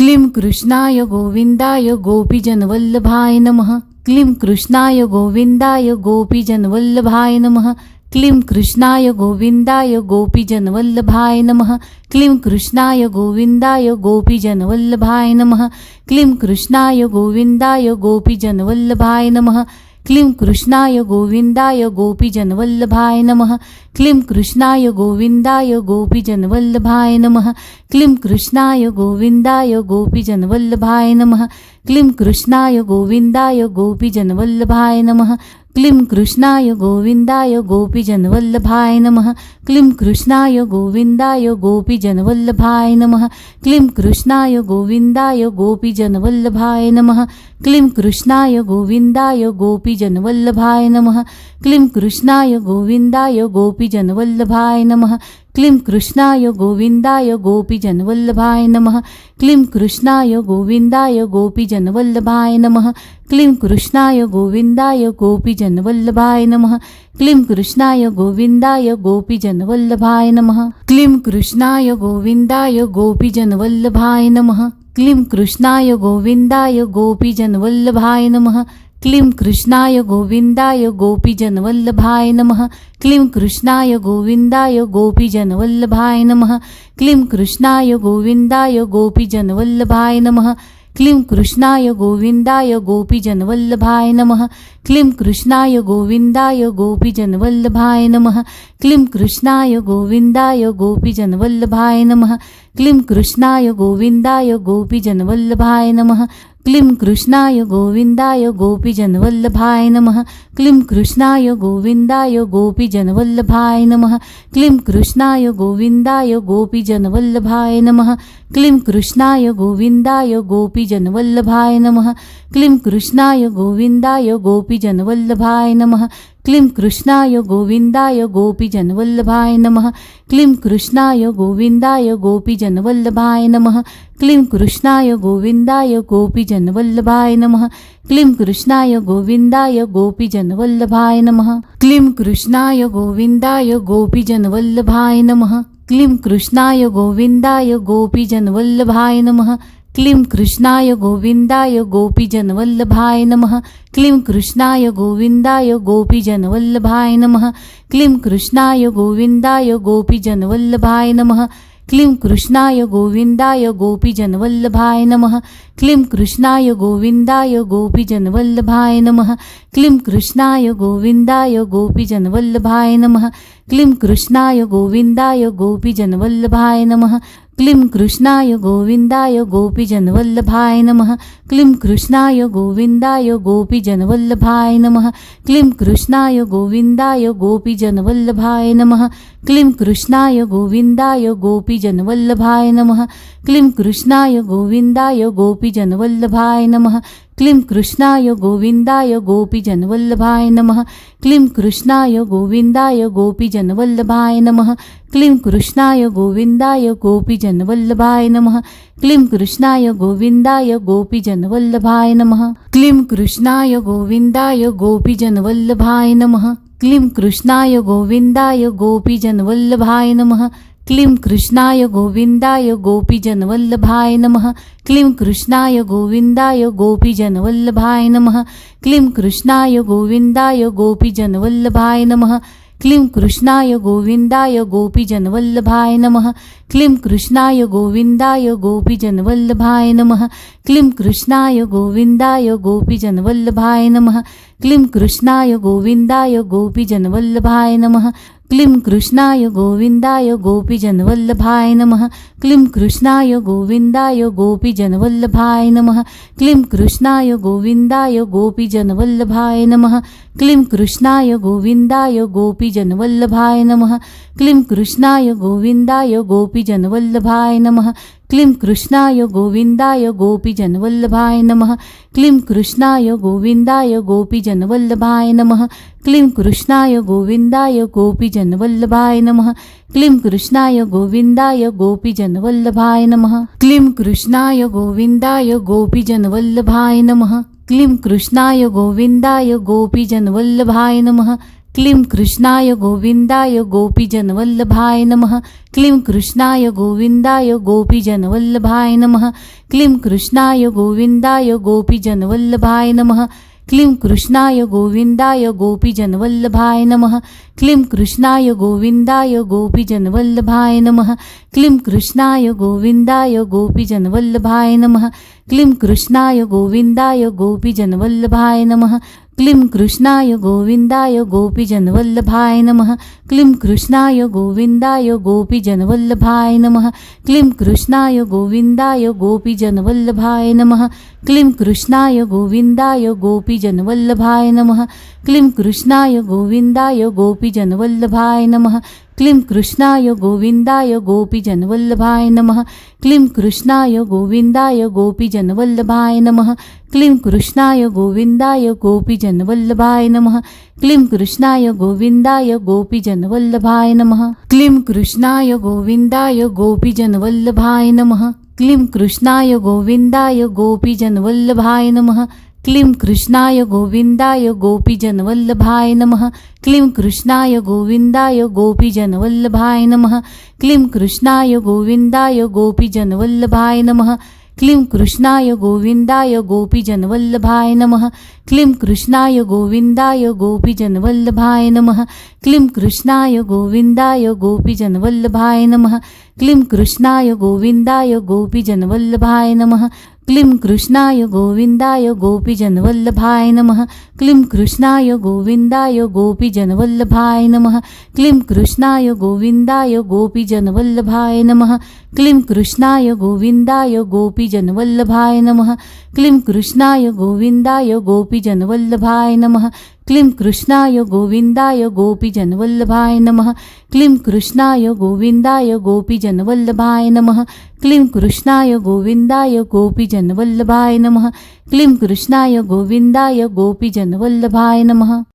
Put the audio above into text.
क्लीं कृष्णाय गोविन्दाय गोपीजनवल्लभाय नमः। क्लीं कृष्णाय गोविन्दाय गोपीजनवल्लभाय नमः। क्लीं कृष्णाय गोविन्दाय गोपीजनवल्लभाय नमः। क्लीं कृष्णाय गोविन्दाय गोपीजनवल्लभाय नमः। क्लीं कृष्णाय गोविन्दाय गोपीजनवल्लभाय नमः। क्लीं कृष्णाय गोविन्दाय गोपीजनवल्लभाय नमः। क्लीं कृष्णाय गोविन्दाय गोपीजनवल्लभाय नमः। क्लीं कृष्णाय गोविन्दाय गोपीजनवल्लभाय नमः। क्लीं कृष्णाय गोविन्दाय गोपीजनवल्लभाय नमः। क्लीं कृष्णाय गोविन्दाय गोपीजनवल्लभाय नमः। क्लीं कृष्णाय गोविन्दाय गोपीजनवल्लभाय नमः। क्लीं कृष्णाय गोविन्दाय गोपीजनवल्लभाय नमः। क्लीं कृष्णाय गोविन्दाय गोपीजनवल्लभाय नमः। क्लीं कृष्णाय गोविन्दाय गोपीजनवल्लभाय नमः। क्लीं कृष्णाय गोविन्दाय गोपीजनवल्लभाय नमः। क्लीं कृष्णाय गोविन्दाय गोपीजनवल्लभाय नमः। क्लीं कृष्णाय गोविन्दाय गोपीजनवल्लभाय नमः। क्लीं कृष्णाय गोविन्दाय गोपीजनवल्लभाय नमः। क्लीं कृष्णाय गोविन्दाय गोपीजनवल्लभाय नमः। क्लीं कृष्णाय गोविन्दाय गोपीजनवल्लभाय नमः। क्लीं कृष्णाय गोविन्दाय गोपीजनवल्लभाय नमः। क्लीं कृष्णाय गोविन्दाय गोपीजनवल्लभाय नमः। क्लीं कृष्णाय गोविन्दाय गोपीजनवल्लभाय नमः। क्लीं कृष्णाय गोविन्दाय गोपीजनवल्लभाय नमः। क्लीं कृष्णाय गोविन्दाय गोपीजनवल्लभाय नमः। क्लीं कृष्णाय गोविन्दाय गोपीजनवल्लभाय नमः। क्लीं कृष्णाय गोविन्दाय गोपीजनवल्लभाय नमः। क्लीं कृष्णाय गोविन्दाय गोपीजनवल्लभाय नमः। क्लीं कृष्णाय गोविन्दाय गोपीजनवल्लभाय नमः। क्लीं कृष्णाय गोविन्दाय गोपीजनवल्लभाय नमः। क्लीं कृष्णाय गोविन्दाय गोपीजनवल्लभाय नमः। क्लीं कृष्णाय गोविन्दाय गोपीजनवल्लभाय नमः। क्लीं कृष्णाय गोविन्दाय गोपीजनवल्लभाय नमः। क्लीं कृष्णाय गोविन्दाय गोपीजनवल्लभाय नमः। क्लीं कृष्णाय गोविन्दाय गोपीजनवल्लभाय नमः। क्लीं कृष्णाय गोविन्दाय गोपीजनवल्लभाय नमः। क्लीं कृष्णाय गोविन्दाय गोपीजनवल्लभाय नमः। क्लीं कृष्णाय गोविन्दाय गोपीजनवल्लभाय नमः। क्लीं कृष्णाय गोविन्दाय गोपीजनवल्लभाय नमः। क्लीं कृष्णाय गोविन्दाय गोपीजनवल्लभाय नमः। क्लीं कृष्णाय गोविन्दाय गोपीजनवल्लभाय नमः। क्लीं कृष्णाय गोविन्दाय गोपीजनवल्लभाय नमः। क्लीं कृष्णाय गोविन्दाय गोपीजनवल्लभाय नमः। क्लीं कृष्णाय गोविन्दाय गोपीजनवल्लभाय नमः। क्लीं कृष्णाय गोविन्दाय गोपीजनवल्लभाय नमः। क्लीं कृष्णाय गोविन्दाय गोपीजनवल्लभाय नमः। क्लीं कृष्णाय गोविन्दाय गोपीजनवल्लभाय नमः। क्लीं कृष्णाय गोविन्दाय गोपीजनवल्लभाय नमः। क्लीं कृष्णाय गोविन्दाय गोपीजनवल्लभाय नमः। क्लीं कृष्णाय गोविन्दाय गोपीजनवल्लभाय नमः। क्लीं कृष्णाय गोविन्दाय गोपीजनवल्लभाय नमः। क्लीं कृष्णाय गोविन्दाय गोपीजनवल्लभाय नमः। क्लीं कृष्णाय गोविन्दाय गोपीजनवल्लभाय नमः। क्लीं कृष्णाय गोविन्दाय गोपीजनवल्लभाय नमः। क्लीं कृष्णाय गोविन्दाय गोपीजनवल्लभाय नमः। क्लीं कृष्णाय गोविन्दाय गोपीजनवल्लभाय नमः। क्लीं कृष्णाय गोविन्दाय गोपीजनवल्लभाय नमः। क्लीं कृष्णाय गोविन्दाय गोपीजनवल्लभाय नमः। क्लीं कृष्णाय गोविन्दाय गोपीजनवल्लभाय नमः। क्लीं कृष्णाय गोविन्दाय गोपीजनवल्लभाय नमः। क्लीं कृष्णाय गोविन्दाय गोपीजनवल्लभाय नमः। क्लीं कृष्णाय गोविन्दाय गोपीजनवल्लभाय नमः। क्लीं कृष्णाय गोविन्दाय गोपीजनवल्लभाय नमः क्लीं कृष्णाय गोविन्दाय गोपीजनवल्लभाय नमः। क्लीं कृष्णाय गोविन्दाय गोपीजनवल्लभाय नमः। क्लीं कृष्णाय गोविन्दाय गोपीजनवल्लभाय नमः। क्लीं कृष्णाय गोविन्दाय गोपीजनवल्लभाय नमः। क्लीं कृष्णाय गोविन्दाय गोपीजनवल्लभाय नमः। क्लीं कृष्णाय गोविन्दाय गोपीजनवल्लभाय नमः। क्लीं कृष्णाय गोविन्दाय गोपीजनवल्लभाय नमः। क्लीं कृष्णाय गोविन्दाय गोपीजनवल्लभाय नमः। क्लीं कृष्णाय गोविन्दाय गोपीजनवल्लभाय नमः। क्लीं कृष्णाय गोविन्दाय गोपीजनवल्लभाय नमः। क्लीं कृष्णाय गोविन्दाय गोपीजनवल्लभाय नमः। क्लीं कृष्णाय गोविन्दाय गोपीजनवल्लभाय नमः। क्लीं कृष्णाय गोविन्दाय गोपीजनवल्लभाय नमः। क्लीं कृष्णाय गोविन्दाय गोपीजनवल्लभाय नमः। क्लीं कृष्णाय गोविन्दाय गोपीजनवल्लभाय नमः। क्लीं कृष्णाय गोविन्दाय गोपीजनवल्लभाय नमः। क्लीं कृष्णाय गोविन्दाय गोपीजनवल्लभाय नमः। क्लीं कृष्णाय गोविन्दाय गोपीजनवल्लभाय नमः। क्लीं कृष्णाय गोविन्दाय गोपीजनवल्लभाय नमः। क्लीं कृष्णाय गोविन्दाय गोपीजनवल्लभाय नमः। क्लीं कृष्णाय गोविन्दाय गोपीजनवल्लभाय नमः। क्लीं कृष्णाय गोविन्दाय गोपीजनवल्लभाय नमः। क्लीं कृष्णाय गोविन्दाय गोपीजनवल्लभाय नमः। क्लीं कृष्णाय गोविन्दाय गोपीजनवल्लभाय नमः। क्लीं कृष्णाय गोविन्दाय गोपीजनवल्लभाय नमः। क्लीं कृष्णाय गोविन्दाय गोपीजनवल्लभाय नमः। क्लीं कृष्णाय गोविन्दाय गोपीजनवल्लभाय नमः। क्लीं कृष्णाय गोविन्दाय गोपीजनवल्लभाय नमः। क्लीं कृष्णाय गोविन्दाय गोपीजनवल्लभाय नमः। क्लीं कृष्णाय गोविन्दाय गोपीजनवल्लभाय नमः। क्लीं कृष्णाय गोविन्दाय गोपीजनवल्लभाय नमः। क्लीं कृष्णाय गोविन्दाय गोपीजनवल्लभाय नमः। क्लीं कृष्णाय गोविन्दाय गोपीजनवल्लभाय नमः। क्लीं कृष्णाय गोविन्दाय गोपीजनवल्लभाय नमः। क्लीं कृष्णाय गोविन्दाय गोपीजनवल्लभाय नमः। क्लीं कृष्णाय गोविन्दाय गोपीजनवल्लभाय नमः। क्लीं कृष्णाय गोविन्दाय गोपीजनवल्लभाय नमः। क्लीं कृष्णाय गोविन्दाय गोपीजनवल्लभाय नमः। क्लीं कृष्णाय गोविन्दाय गोपीजनवल्लभाय नमः। क्लीं कृष्णाय गोविन्दाय गोपीजनवल्लभाय नमः। क्लीं कृष्णाय गोविन्दाय गोपीजनवल्लभाय नमः। क्लीं कृष्णाय गोविन्दाय गोपीजनवल्लभाय नमः। क्लीं कृष्णाय गोविन्दाय गोपीजनवल्लभाय नमः। क्लीं कृष्णाय गोविन्दाय गोपीजनवल्लभाय नमः। क्लीं कृष्णाय गोविन्दाय गोपीजनवल्लभाय नमः।